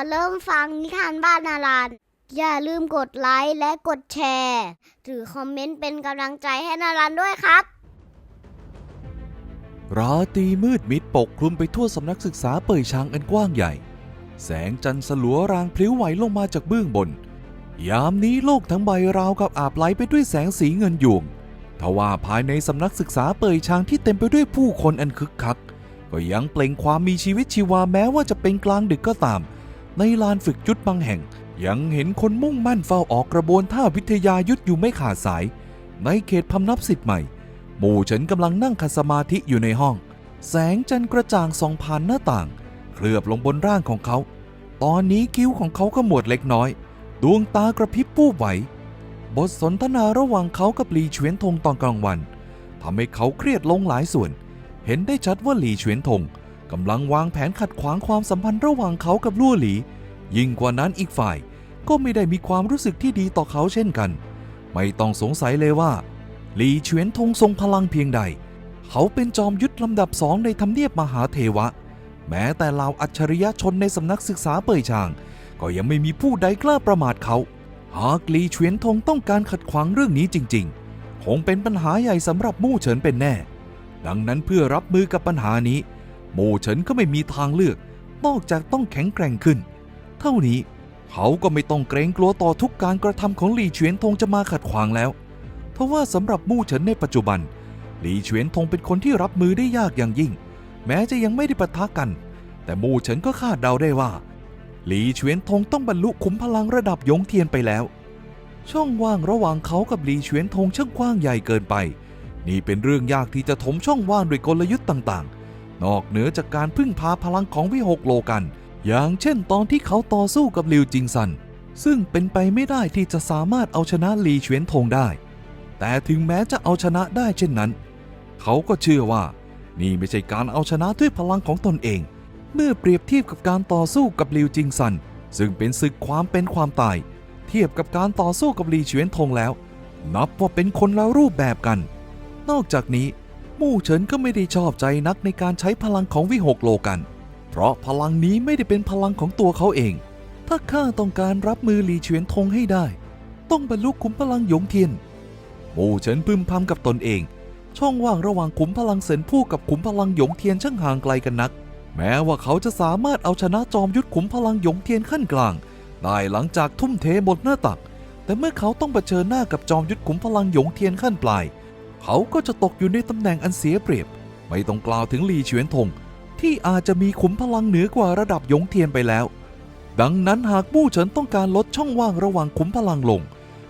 อเริ่มฟังนิทานบ้านนารันอย่าลืมกดไลค์และกดแชร์หรือคอมเมนต์เป็นกำลังใจให้นารันด้วยครับราตรีมืดมิดปกคลุมไปทั่วสำนักศึกษาเป่ยช้างอันกว้างใหญ่ แสงจันทร์สลัวรางพลิ้วไหวลงมาจากเบื้องบน ยามนี้โลกทั้งใบราวกับอาบไหลไปด้วยแสงสีเงินหยวงทว่าภายในสำนักศึกษาเป่ยช้างที่เต็มไปด้วยผู้คนอันคึกคัก ก็ยังเปล่งความมีชีวิตชีวาแม้ว่าจะเป็นกลางดึกก็ตาม ในลานฝึกยุทธบางแห่ง ยังเห็นคนมุ่งมั่นเฝ้าออกกระบวนท่าวิทยายุทธอยู่ไม่ขาดสาย ในเขตพำนับสิทธิ์ใหม่ หมู่ฉันกำลังนั่งขัดสมาธิอยู่ในห้อง แสงจันทร์กระจ่างส่องผ่านหน้าต่าง เคลือบลงบนร่างของเขา ตอนนี้คิ้วของเขาขมวดเล็กน้อย ดวงตากระพริบปูบไหว บทสนทนาระหว่างเขากับหลีเฉวียนทงตอนกลางวันทำให้เขาเครียดลงหลายส่วน เห็นได้ชัดว่าหลีเฉวียนทง กำลังวางแผนขัดขวางความสัมพันธ์ระหว่างเขากับลู่หลี ยิ่งกว่านั้นอีกฝ่ายก็ไม่ได้มีความรู้สึกที่ดีต่อเขาเช่นกัน ไม่ต้องสงสัยเลยว่าหลีเฉวียนทงทรงพลังเพียงใด เขาเป็นจอมยุทธลำดับสองในทำเนียบมหาเทวะ แม้แต่เหล่าอัจฉริยะชนในสำนักศึกษาเป่ยชาง ก็ยังไม่มีผู้ใดกล้าประมาทเขา หากลีเฉวียนทงต้องการขัดขวางเรื่องนี้จริง ๆ คงเป็นปัญหาใหญ่สำหรับมู่เฉินเป็นแน่ ดังนั้นเพื่อรับมือกับปัญหานี้ มู่เฉินก็ไม่มีทางเลือก นอกจากต้องแข็งแกร่งขึ้น เท่านี้เขาก็ไม่ต้องเกรงกลัวต่อทุกการกระทำของหลี่เฉวียนทงจะมาขัดขวางแล้วทว่าสำหรับมู่เฉินในปัจจุบัน หลี่เฉวียนทงเป็นคนที่รับมือได้ยากอย่างยิ่ง แม้จะยังไม่ได้ปะทะกัน แต่มู่เฉินก็คาดเดาได้ว่า หลี่เฉวียนทงต้องบรรลุขุมพลังระดับยงเทียนไปแล้ว ช่องว่างระหว่างเขากับหลี่เฉวียนทงช่างกว้างใหญ่เกินไป นี่เป็นเรื่องยากที่จะถมช่องว่างด้วยกลยุทธ์ต่างๆ นอกเหนือจากการพึ่งพาพลังของวิหกโลกัน อย่างเช่นตอนที่เขาต่อสู้กับลิวจิงซัน ซึ่งเป็นไปไม่ได้ที่จะสามารถเอาชนะหลีเฉวียนทงได้ แต่ถึงแม้จะเอาชนะได้เช่นนั้น เขาก็เชื่อว่า นี่ไม่ใช่การเอาชนะด้วยพลังของตนเอง เมื่อเปรียบเทียบกับการต่อสู้กับลิวจิงซัน ซึ่งเป็นศึกความเป็นความตาย เทียบกับการต่อสู้กับลีเฉวียนทงแล้ว นับว่าเป็นคนละรูปแบบกัน นอกจากนี้ มู่เฉินก็ไม่ได้ชอบใจนักในการใช้พลังของวิหกโลกัน เพราะพลังนี้ไม่ได้เป็นพลังของตัวเขาเอง ถ้าข้าต้องการรับมือหลีเฉียนทงให้ได้ ต้องบรรลุขุมพลังหยงเทียน มู่เฉินพึมพำกับตนเอง ช่องว่างระหว่างขุมพลังเซินผู้กับขุมพลังหยงเทียนช่างห่างไกลกันนัก แม้ว่าเขาจะสามารถเอาชนะจอมยุทธขุมพลังหยงเทียนขั้นกลาง ได้หลังจากทุ่มเทหมดหน้าตัก แต่เมื่อเขาต้องเผชิญหน้ากับจอมยุทธขุมพลังหยงเทียนขั้นปลาย เขาก็จะตกอยู่ในตำแหน่งอันเสียเปรียบ ไม่ต้องกล่าวถึงลีเฉวียนทง ที่อาจจะมีขุมพลังเหนือกว่าระดับยงเทียนไปแล้ว ดังนั้นหากมู่เฉินต้องการลดช่องว่างระหว่างขุมพลังลง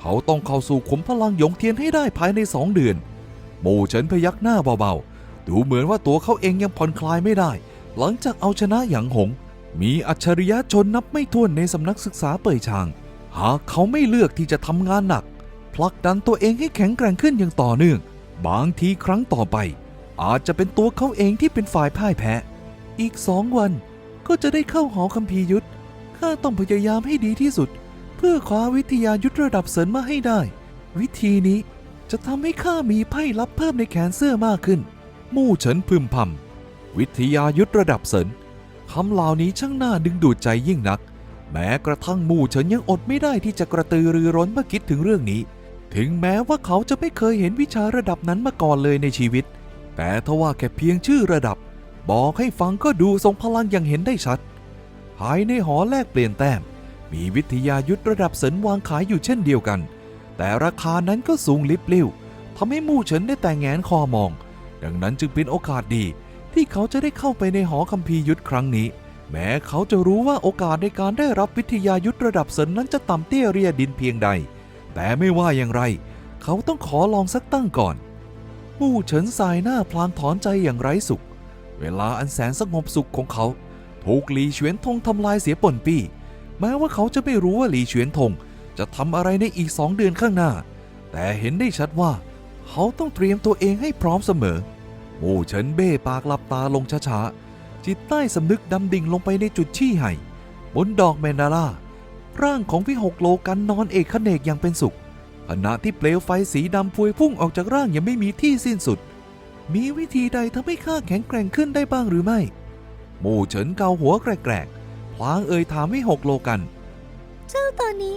เขาต้องเข้าสู่ขุมพลังยงเทียนให้ได้ภายในสองเดือนมู่เฉินพยักหน้าเบาๆ ดูเหมือนว่าตัวเขาเองยังผ่อนคลายไม่ได้ หลังจากเอาชนะหยางหง มีอัจฉริยะชนนับไม่ถ้วนในสำนักศึกษาเป่ยชาง หากเขาไม่เลือกที่จะทำงานหนักผลักดันตัวเองให้แข็งแกร่งขึ้นอย่างต่อเนื่อง บางทีครั้งต่อไป อาจจะเป็นตัวเขาเองที่เป็นฝ่ายพ่ายแพ้ อีกสองวันก็จะได้เข้าหอคัมภีร์ยุทธข้าต้องพยายามให้ดีที่สุด เพื่อคว้าวิทยายุทธระดับเสริญมาให้ได้ วิธีนี้จะทำให้ข้ามีไพ่ลับเพิ่มในแขนเสื้อมากขึ้น มู่เฉินพึมพำวิทยายุทธระดับเสริญคำเหล่านี้ช่างน่าดึงดูดใจยิ่งนัก แม้กระทั่งมู่เฉินยังอดไม่ได้ที่จะกระตือรือร้นเมื่อคิดถึงเรื่องนี้ ถึงแม้ว่าเขาจะไม่เคยเห็นวิชาระดับนั้นมาก่อนเลยในชีวิต แต่ทว่าแค่เพียงชื่อระดับ บอกให้ฟังก็ดูทรงพลังอย่างเห็นได้ชัด ภายในหอแลกเปลี่ยนแต้ม มีวิทยายุทธระดับเสริญวางขายอยู่เช่นเดียวกัน แต่ราคานั้นก็สูงลิบลิ่วทำให้มู่เฉินได้แต่แงนคอมอง ดังนั้นจึงเป็นโอกาสดี ที่เขาจะได้เข้าไปในหอคัมภีร์ยุทธครั้งนี้ แม้เขาจะรู้ว่าโอกาสในการได้รับวิทยายุทธระดับเสริญนั้นจะต่ำเตี้ยเรียดินเพียงใด แต่ไม่ว่าอย่างไร เขาต้องขอลองสักตั้งก่อน มู่เฉินสายหน้าพลางถอนใจอย่างไร้สุข เวลาอันแสนสงบสุขของเขาถูกหลีเฉวียนทงทำลายเสียป่นปี้ แม้ว่าเขาจะไม่รู้ว่าหลีเฉวียนทงจะทำอะไรในอีกสองเดือนข้างหน้า แต่เห็นได้ชัดว่า เขาต้องเตรียมตัวเองให้พร้อมเสมอ มู่เฉินเบ้ปากหลับตาลงช้าๆจิตใต้สำนึกดำดิ่งลงไปในจุดชี้ไห่บนดอกแมนาล่า ร่างของวิหกโลกันนอนเอกขเนกอย่างเป็นสุขขณะที่เปลวไฟสีดำพวยพุ่งออกจากร่างยังไม่มีที่สิ้นสุด มีวิธีใดทำให้ข้าแข็งแกร่งขึ้นได้บ้างหรือไม่หมู่เฉินเกาหัวแกรกๆพพลางเอ่ยถามวิหกโลกัน เจ้าตอนนี้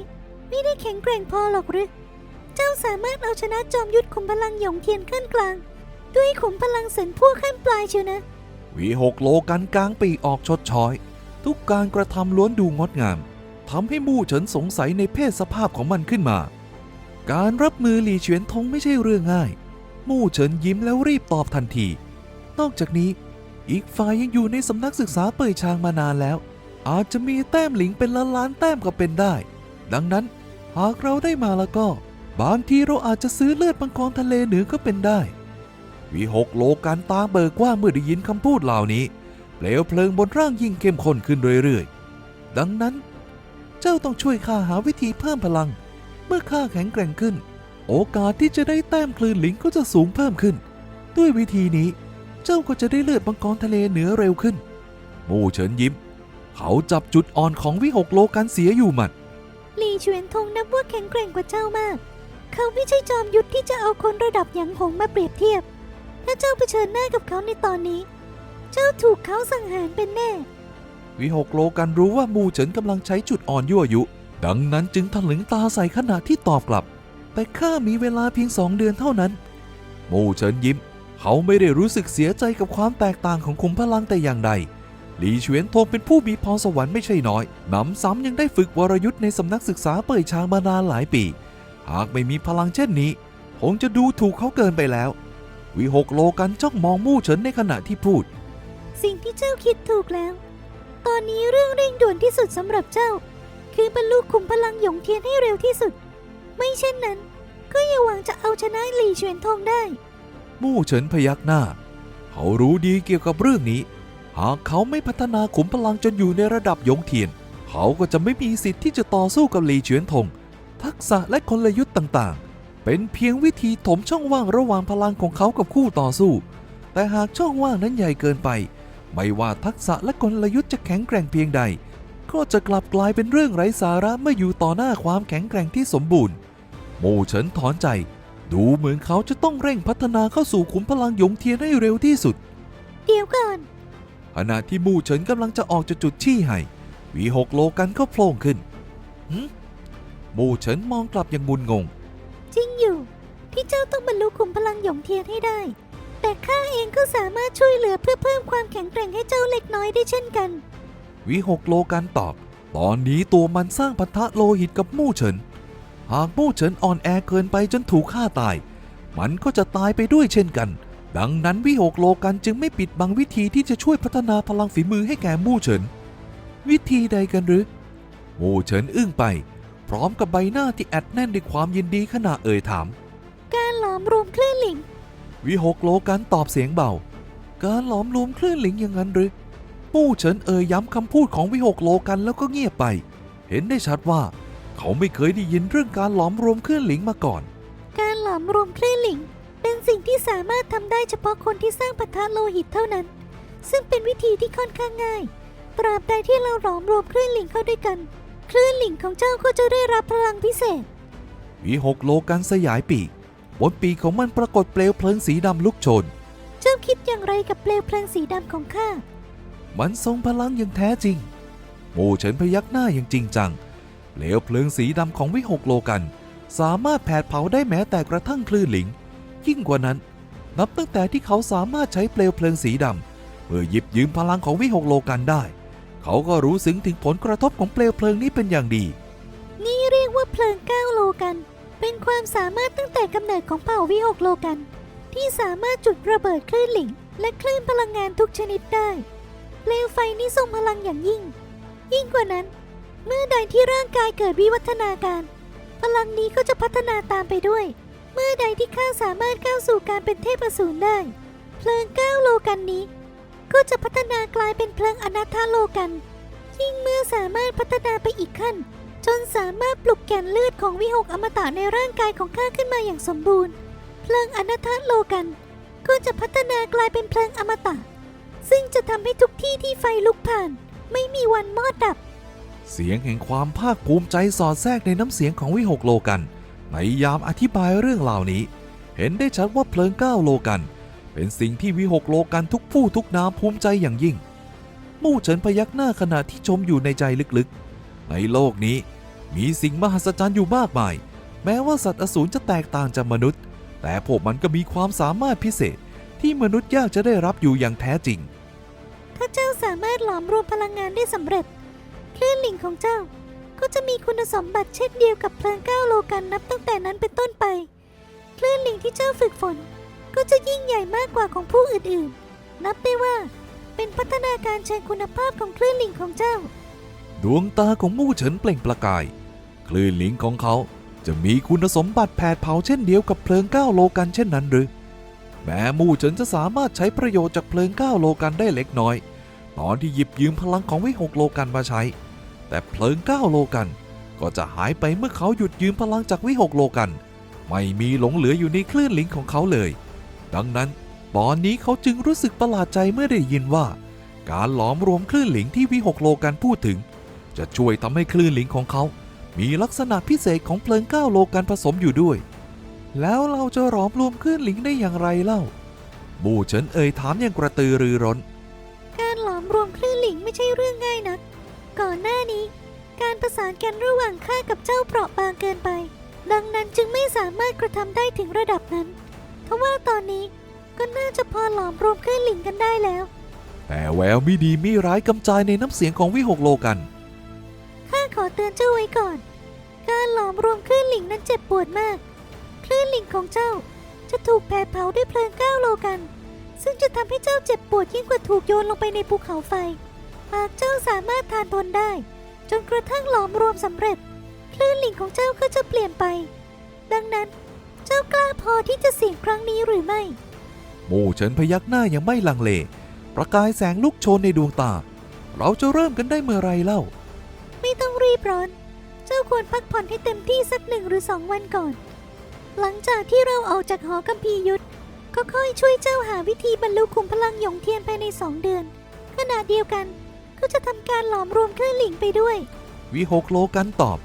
ไม่ได้แข็งแกร่งพอหรอกหรือ เจ้าสามารถเอาชนะจอมยุทธขุมพลังหยงเทียนขั้นกลาง ด้วยขุมพลังเสินพวกขั้นปลายเชียวนะ วีหกโลกันกลางปีกออกชดช้อย ทุกการกระทำล้วนดูงดงาม ทำให้มู่เฉินสงสัยในเพศสภาพของมันขึ้นมา การรับมือหลี่เฉียนทงไม่ใช่เรื่องง่าย มู่เฉินยิ้มแล้วรีบตอบทันที นอกจากนี้อีกฝ่ายยังอยู่ในสำนักศึกษาเป่ยชางมานานแล้ว อาจจะมีแต้มหลิงเป็นล้านล้านแต้มก็เป็นได้ ดังนั้นหากเราได้มาแล้วก็ บางทีเราอาจจะซื้อเลือดมังกรทะเลเหนือก็เป็นได้ วิหกโลกันตาเบิกกว่าเมื่อได้ยินคำพูดเหล่านี้เปลวเพลิงบนร่างยิ่งเข้มข้นขึ้นเรื่อยๆ ดังนั้น เจ้าต้องช่วยข้าหาวิธีเพิ่มพลัง เมื่อข้าแข็งแกร่งขึ้น โอกาสที่จะได้แต้มคลื่นหลิงก็จะสูงเพิ่มขึ้น ด้วยวิธีนี้ เจ้าก็จะได้เลือดมังกรทะเลเหนือเร็วขึ้น มู่เฉินยิ้ม เขาจับจุดอ่อนของวิหกโลกันเสียอยู่หมัดหลีเฉวียนทงนับว่าแข็งแกร่งกว่าเจ้ามาก เขาไม่ใช่จอมยุทธที่จะเอาคนระดับหยางหงมาเปรียบเทียบ ถ้าเจ้าเผชิญหน้ากับเขาในตอนนี้ เจ้าถูกเขาสังหารเป็นแน่ วิหกโลกันรู้ว่ามูเฉินกำลังใช้จุดอ่อนยั่วยุ ดังนั้นจึงถลึงตาใส่ขณะที่ตอบกลับ แต่ข้ามีเวลาเพียงสองเดือนเท่านั้น มูเฉินยิ้ม เขาไม่ได้รู้สึกเสียใจกับความแตกต่างของขุมพลังแต่อย่างใดหลีเฉวียนทงเป็นผู้มีพรสวรรค์ไม่ใช่น้อยหนำซ้ำยังได้ฝึกวรยุทธ์ในสำนักศึกษาเป่ยชางมานานหลายปี หากไม่มีพลังเช่นนี้คงจะดูถูกเขาเกินไปแล้ว วิหกโลกันจ้องมองมู่เฉินในขณะที่พูด สิ่งที่เจ้าคิดถูกแล้ว ตอนนี้เรื่องเร่งด่วนที่สุดสำหรับเจ้า คือบรรลุขุมพลังหยงเทียนให้เร็วที่สุด ไม่เช่นนั้น ก็อย่าหวังจะเอาชนะหลี่เฉวียนทงได้ มู่เฉินพยักหน้า เขารู้ดีเกี่ยวกับเรื่องนี้ หากเขาไม่พัฒนาขุมพลังจนอยู่ในระดับหยงเทียน เขาก็จะไม่มีสิทธิ์ที่จะต่อสู้กับหลีเฉียนทง ทักษะและกลยุทธ์ต่างๆ เป็นเพียงวิธีถมช่องว่างระหว่างพลังของเขากับคู่ต่อสู้ แต่หากช่องว่างนั้นใหญ่เกินไป ไม่ว่าทักษะและกลยุทธ์จะแข็งแกร่งเพียงใด ก็จะกลับกลายเป็นเรื่องไร้สาระเมื่ออยู่ต่อหน้าความแข็งแกร่งที่สมบูรณ์มู่เฉินถอนใจ ดูเหมือนเขาจะต้องเร่งพัฒนาเข้าสู่ขุมพลังหยงเทียนให้เร็วที่สุด เดี๋ยวก่อน ขณะที่มู่เฉินกำลังจะออกจากจุดชี้ให้หวีหกโลกันก็โผล่ขึ้นหึมู่เฉินมองกลับอย่างงุนงง จริงอยู่ ที่เจ้าต้องบรรลุขุมพลังหยงเทียนให้ได้ แต่ข้าเองก็สามารถช่วยเหลือเพื่อเพิ่มความแข็งแกร่งให้เจ้าเล็กน้อยได้เช่นกันหวีหกโลกันตอบ ตอนนี้ตัวมันสร้างพันธะโลหิตกับมู่เฉิน หากมู่เฉินอ่อนแอเกินไปจนถูกฆ่าตาย มันก็จะตายไปด้วยเช่นกัน ดังนั้นวิหกโลกันจึงไม่ปิดบังวิธีที่จะช่วยพัฒนาพลังฝีมือให้แก่มู่เฉิน วิธีใดกันหรือ มู่เฉินอึ้งไป พร้อมกับใบหน้าที่แอดแน่นด้วยความยินดีขณะเอ่ยถาม การหลอมรวมคลื่นหลิง วิหกโลกันตอบเสียงเบา การหลอมรวมคลื่นหลิงอย่างนั้นหรือมู่เฉินเอ่ยย้ำคำพูดของวิหกโลกันแล้วก็เงียบไป เห็นได้ชัดว่า เขาไม่เคยได้ยินเรื่องการหลอมรวมคลื่นหลิงมาก่อน การหลอมรวมคลื่นหลิง เป็นสิ่งที่สามารถทำได้เฉพาะคนที่สร้างปะทะโลหิตเท่านั้น ซึ่งเป็นวิธีที่ค่อนข้างง่าย ตราบใดที่เราหลอมรวมคลื่นหลิงเข้าด้วยกัน คลื่นหลิงของเจ้าก็จะได้รับพลังพิเศษวิหกโลกันสยายปีก บนปีกของมันปรากฏเปลวเพลิงสีดำลุกโชน เจ้าคิดอย่างไรกับเปลวเพลิงสีดำของข้า มันทรงพลังอย่างแท้จริง โมเฉินพยักหน้าอย่างจริงจัง เปลวเพลิงสีดำของวิหกโลกัน สามารถแผดเผาได้แม้แต่กระทั่งคลื่นหลิง ยิ่งกว่านั้น นับตั้งแต่ที่เขาสามารถใช้เปลวเพลิงสีดำเพื่อหยิบยืมพลังของวิหกโลกันได้ เขาก็รู้สึงถึงผลกระทบของเปลวเพลิงนี้เป็นอย่างดี นี่เรียกว่าเพลิงเก้าโลกัน เป็นความสามารถตั้งแต่กำเนิดของเผ่าวิหกโลกัน ที่สามารถจุดระเบิดคลื่นหลิง และคลื่นพลังงานทุกชนิดได้ เปลวไฟนี้ทรงพลังอย่างยิ่ง ยิ่งกว่านั้น เมื่อใดที่ร่างกายเกิดวิวัฒนาการ พลังนี้ก็จะพัฒนาตามไปด้วย เมื่อใดที่ข้าสามารถก้าวสู่การเป็นเทพอสูรได้ เพลิงเก้าโลกันนี้ ก็จะพัฒนากลายเป็นเพลิงอนาถาโลกันยิ่งเมื่อสามารถพัฒนาไปอีกขั้น จนสามารถปลุกแก่นเลือดของวิหกอมตะในร่างกายของข้าขึ้นมาอย่างสมบูรณ์ เพลิงอนาถโลกัน ก็จะพัฒนากลายเป็นเพลิงอมตะ ซึ่งจะทำให้ทุกที่ที่ไฟลุกผ่าน ไม่มีวันมอดดับ เสียงแห่งความภาคภูมิใจสอดแทรกในน้ำเสียงของวิหกโลกัน ในยามอธิบายเรื่องเหล่านี้ เห็นได้ชัดว่าเพลิงเก้าโลกัน เป็นสิ่งที่วิหกโลกันทุกผู้ทุกนามภูมิใจอย่างยิ่ง มู่เฉินพยักหน้าขณะที่ชมอยู่ในใจลึกๆ ในโลกนี้ มีสิ่งมหัศจรรย์อยู่มากมาย แม้ว่าสัตว์อสูรจะแตกต่างจากมนุษย์ แต่พวกมันก็มีความสามารถพิเศษที่มนุษย์ยากจะได้รับอยู่อย่างแท้จริง ถ้าเจ้าสามารถหลอมรวมพลังงานได้สำเร็จคลื่นหลิงของเจ้าก็จะมีคุณสมบัติเช่นเดียวกับเพลิงเก้าโลกันนับตั้งแต่นั้นเป็นต้นไปคลื่นหลิงที่เจ้าฝึกฝน ก็จะยิ่งใหญ่มากกว่าของผู้อื่นๆ นับได้ว่าเป็นพัฒนาการเชิงคุณภาพของคลื่นหลิงของเจ้า ดวงตาของมู่เฉินเปล่งประกาย คลื่นลิงของเขาจะมีคุณสมบัติแผดเผาเช่นเดียวกับเพลิงเก้าโลกันเช่นนั้นหรือ แม้มู่เฉินจะสามารถใช้ประโยชน์จากเพลิงเก้าโลกันได้เล็กน้อย ตอนที่หยิบยืมพลังของวิหกโลกันมาใช้ แต่เพลิงเก้าโลกัน ก็จะหายไปเมื่อเขาหยุดยืมพลังจากวิหกโลกัน ไม่มีหลงเหลืออยู่ในคลื่นลิงของเขาเลย ดังนั้นตอนนี้เขาจึงรู้สึกประหลาดใจเมื่อได้ยินว่า การหลอมรวมคลื่นหลิงที่วิหกโลกันพูดถึง จะช่วยทำให้คลื่นหลิงของเขา มีลักษณะพิเศษของเพลิงเก้าโลกันผสมอยู่ด้วย แล้วเราจะหลอมรวมคลื่นหลิงได้อย่างไรเล่า บูเฉินเอ่ยถามอย่างกระตือรือร้น การหลอมรวมคลื่นหลิงไม่ใช่เรื่องง่ายนัก ก่อนหน้านี้ การประสานกันระหว่างข้ากับเจ้าเปราะบางเกินไป ดังนั้นจึงไม่สามารถกระทำได้ถึงระดับนั้นทว่าตอนนี้ก็น่าจะพอหลอมรวมคลื่นหลิงกันได้แล้ว แต่แววไม่ดีไม่ร้ายกำจายในน้ำเสียงของวิหกโลกันข้าขอเตือนเจ้าไว้ก่อน การหลอมรวมคลื่นหลิงนั้นเจ็บปวดมาก คลื่นหลิงของเจ้าจะถูกแผดเผาด้วยเพลิงเก้าโลกัน ซึ่งจะทำให้เจ้าเจ็บปวดยิ่งกว่าถูกโยนลงไปในภูเขาไฟ หากเจ้าสามารถทานทนได้ จนกระทั่งหลอมรวมสำเร็จ คลื่นหลิงของเจ้าก็จะเปลี่ยนไป ดังนั้นเจ้ากล้าพอที่จะเสี่ยงครั้งนี้หรือไม่มู่เฉินพยักหน้ายังไม่ลังเล ประกายแสงลุกโชนในดวงตา เราจะเริ่มกันได้เมื่อไรเล่า ไม่ต้องรีบร้อน เจ้าควรพักผ่อนให้เต็มที่สักหนึ่งหรือสองวันก่อน หลังจากที่เราออกจากหอกัมพียุทธก็ค่อยช่วยเจ้าหาวิธีบรรลุขุมพลังหยงเทียนภายในสองเดือน ขณะเดียวกันก็จะทำการหลอมรวมเคลื่นหลิงไปด้วย วิหกโลกันตอบ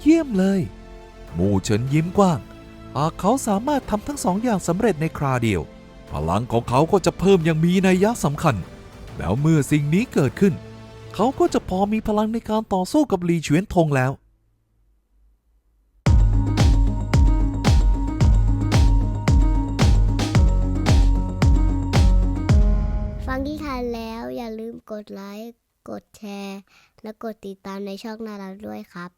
เยี่ยมเลยมู่เฉินยิ้มกว้าง หากเขาสามารถทำทั้งสองอย่างสำเร็จในคราเดียว พลังของเขาก็จะเพิ่มอย่างมีนัยยะสำคัญ แล้วเมื่อสิ่งนี้เกิดขึ้น เขาก็จะพอมีพลังในการต่อสู้กับหลีเฉวียนทงแล้ว ฟังที่ทานแล้วอย่าลืมกดไลค์ กดแชร์ และกดติดตามในช่องนาราด้วยครับ